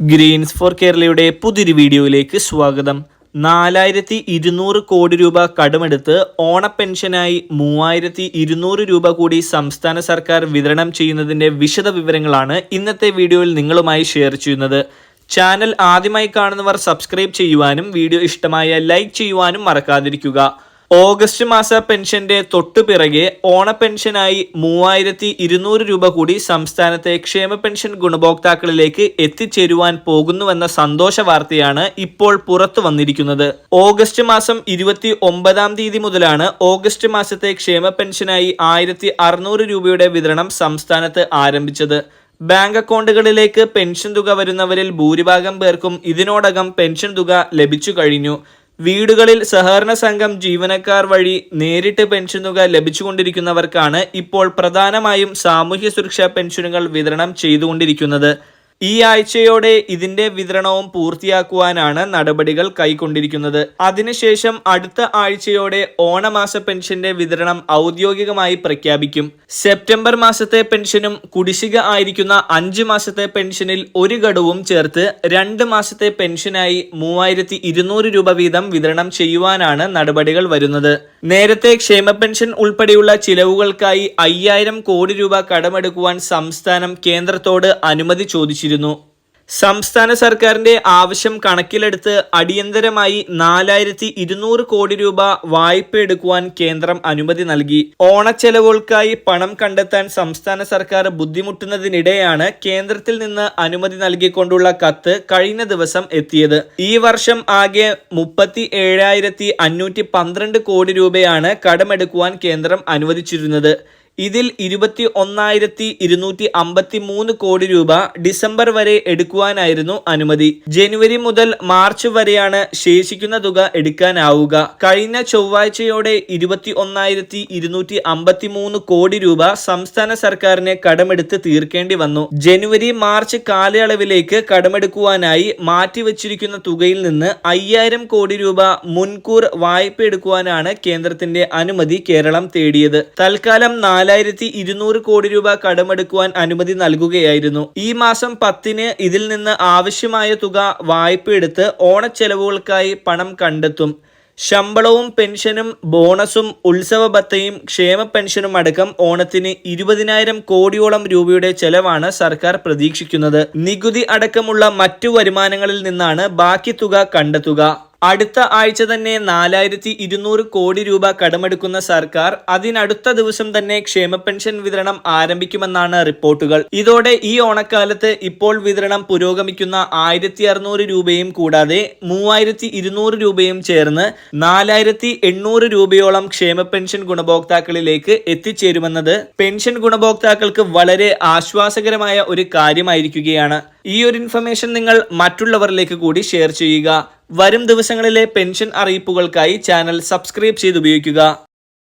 Green's four കേരളയുടെ പുതിയൊരു വീഡിയോയിലേക്ക് സ്വാഗതം. നാലായിരത്തി ഇരുന്നൂറ് കോടി രൂപ കടമെടുത്ത് ഓണപ്പെൻഷനായി മൂവായിരത്തി ഇരുന്നൂറ് രൂപ കൂടി സംസ്ഥാന സർക്കാർ വിതരണം ചെയ്യുന്നതിന്റെ വിശദ വിവരങ്ങളാണ് ഇന്നത്തെ വീഡിയോയിൽ നിങ്ങളുമായി ഷെയർ ചെയ്യുന്നത്. ചാനൽ ആദ്യമായി കാണുന്നവർ സബ്സ്ക്രൈബ് ചെയ്യുവാനും വീഡിയോ ഇഷ്ടമായ ലൈക്ക് ചെയ്യുവാനും മറക്കാതിരിക്കുക. ഓഗസ്റ്റ് മാസ പെൻഷന്റെ തൊട്ടുപിറകെ ഓണ പെൻഷനായി മൂവായിരത്തി ഇരുന്നൂറ് രൂപ കൂടി സംസ്ഥാനത്തെ ക്ഷേമ പെൻഷൻ ഗുണഭോക്താക്കളിലേക്ക് എത്തിച്ചേരുവാൻ പോകുന്നുവെന്ന സന്തോഷ വാർത്തയാണ് ഇപ്പോൾ പുറത്തു വന്നിരിക്കുന്നത്. ഓഗസ്റ്റ് മാസം ഇരുപത്തി ഒമ്പതാം തീയതി മുതലാണ് ഓഗസ്റ്റ് മാസത്തെ ക്ഷേമ പെൻഷനായി ആയിരത്തി അറുന്നൂറ് രൂപയുടെ വിതരണം സംസ്ഥാനത്ത് ആരംഭിച്ചത്. ബാങ്ക് അക്കൗണ്ടുകളിലേക്ക് പെൻഷൻ തുക വരുന്നവരിൽ ഭൂരിഭാഗം പേർക്കും ഇതിനോടകം പെൻഷൻ തുക ലഭിച്ചു കഴിഞ്ഞു. വീടുകളിൽ സഹകരണ സംഘം ജീവനക്കാർ വഴി നേരിട്ട് പെൻഷൻ തുക ലഭിച്ചുകൊണ്ടിരിക്കുന്നവർക്കാണ് ഇപ്പോൾ പ്രധാനമായും സാമൂഹ്യ സുരക്ഷാ പെൻഷനുകൾ വിതരണം ചെയ്തുകൊണ്ടിരിക്കുന്നത്. ഈ ആഴ്ചയോടെ ഇതിന്റെ വിതരണവും പൂർത്തിയാക്കുവാനാണ് നടപടികൾ കൈക്കൊണ്ടിരിക്കുന്നത്. അതിനുശേഷം അടുത്ത ആഴ്ചയോടെ ഓണമാസ പെൻഷന്റെ വിതരണം ഔദ്യോഗികമായി പ്രഖ്യാപിക്കും. സെപ്റ്റംബർ മാസത്തെ പെൻഷനും കുടിശ്ശിക ആയിരിക്കുന്ന അഞ്ച് മാസത്തെ പെൻഷനിൽ ഒരു ഘടവും ചേർത്ത് രണ്ട് മാസത്തെ പെൻഷനായി മൂവായിരത്തി രൂപ വീതം വിതരണം ചെയ്യുവാനാണ് നടപടികൾ വരുന്നത്. നേരത്തെ ക്ഷേമ പെൻഷൻ ഉൾപ്പെടെയുള്ള ചിലവുകൾക്കായി അയ്യായിരം കോടി രൂപ കടമെടുക്കുവാൻ സംസ്ഥാനം കേന്ദ്രത്തോട് അനുമതി ചോദിച്ചിരുന്നു സംസ്ഥാന സർക്കാരിന്റെ ആവശ്യം കണക്കിലെടുത്ത് അടിയന്തരമായി നാലായിരത്തി ഇരുന്നൂറ് കോടി രൂപ വായ്പ എടുക്കുവാൻ കേന്ദ്രം അനുമതി നൽകി. ഓണച്ചെലവുകൾക്കായി പണം കണ്ടെത്താൻ സംസ്ഥാന സർക്കാർ ബുദ്ധിമുട്ടുന്നതിനിടെയാണ് കേന്ദ്രത്തിൽ നിന്ന് അനുമതി നൽകിക്കൊണ്ടുള്ള കത്ത് കഴിഞ്ഞ ദിവസം എത്തിയത്. ഈ വർഷം ആകെ മുപ്പത്തി ഏഴായിരത്തി അഞ്ഞൂറ്റി പന്ത്രണ്ട് കോടി രൂപയാണ് കടമെടുക്കുവാൻ കേന്ദ്രം അനുവദിച്ചിരുന്നത്. ഇതിൽ ഇരുപത്തി ഒന്നായിരത്തി ഇരുന്നൂറ്റി അമ്പത്തി മൂന്ന് കോടി രൂപ ഡിസംബർ വരെ എടുക്കുവാനായിരുന്നു അനുമതി. ജനുവരി മുതൽ മാർച്ച് വരെയാണ് ശേഷിക്കുന്ന തുക എടുക്കാനാവുക. കഴിഞ്ഞ ചൊവ്വാഴ്ചയോടെ ഇരുപത്തി ഒന്നായിരത്തി ഇരുന്നൂറ്റി അമ്പത്തി മൂന്ന് കോടി രൂപ സംസ്ഥാന സർക്കാരിന് കടമെടുത്ത് തീർക്കേണ്ടി വന്നു. ജനുവരി മാർച്ച് കാലയളവിലേക്ക് കടമെടുക്കുവാനായി മാറ്റിവെച്ചിരിക്കുന്ന തുകയിൽ നിന്ന് അയ്യായിരം കോടി രൂപ മുൻകൂർ വായ്പ എടുക്കുവാനാണ് കേന്ദ്രത്തിന്റെ അനുമതി കേരളം തേടിയത്. തൽക്കാലം നാലായിരത്തി ഇരുന്നൂറ് കോടി രൂപ കടമെടുക്കുവാൻ അനുമതി നൽകുകയായിരുന്നു. ഈ മാസം പത്തിന് ഇതിൽ നിന്ന് ആവശ്യമായ തുക വായ്പ എടുത്ത് ഓണച്ചെലവുകൾക്കായി പണം കണ്ടെത്തും. ശമ്പളവും പെൻഷനും ബോണസും ഉത്സവ ഭത്തയും ക്ഷേമ പെൻഷനും അടക്കം ഓണത്തിന് ഇരുപതിനായിരം കോടിയോളം രൂപയുടെ ചെലവാണ് സർക്കാർ പ്രതീക്ഷിക്കുന്നത്. നികുതി അടക്കമുള്ള മറ്റു വരുമാനങ്ങളിൽ നിന്നാണ് ബാക്കി തുക കണ്ടെത്തുക. അടുത്ത ആഴ്ച തന്നെ നാലായിരത്തി ഇരുന്നൂറ് കോടി രൂപ കടമെടുക്കുന്ന സർക്കാർ അതിനടുത്ത ദിവസം തന്നെ ക്ഷേമ പെൻഷൻ വിതരണം ആരംഭിക്കുമെന്നാണ് റിപ്പോർട്ടുകൾ. ഇതോടെ ഈ ഓണക്കാലത്ത് ഇപ്പോൾ വിതരണം പുരോഗമിക്കുന്ന ആയിരത്തി അറുന്നൂറ് രൂപയും കൂടാതെ മൂവായിരത്തി ഇരുന്നൂറ് രൂപയും ചേർന്ന് നാലായിരത്തി എണ്ണൂറ് രൂപയോളം ക്ഷേമ പെൻഷൻ ഗുണഭോക്താക്കളിലേക്ക് എത്തിച്ചേരുമെന്നത് പെൻഷൻ ഗുണഭോക്താക്കൾക്ക് വളരെ ആശ്വാസകരമായ ഒരു കാര്യമായിരിക്കുകയാണ്. ഈ ഒരു ഇൻഫർമേഷൻ നിങ്ങൾ മറ്റുള്ളവരിലേക്ക് കൂടി ഷെയർ ചെയ്യുക. വരും ദിവസങ്ങളിലെ പെൻഷൻ അറിയിപ്പുകൾക്കായി ചാനൽ സബ്സ്ക്രൈബ് ചെയ്ത് ഉപയോഗിക്കുക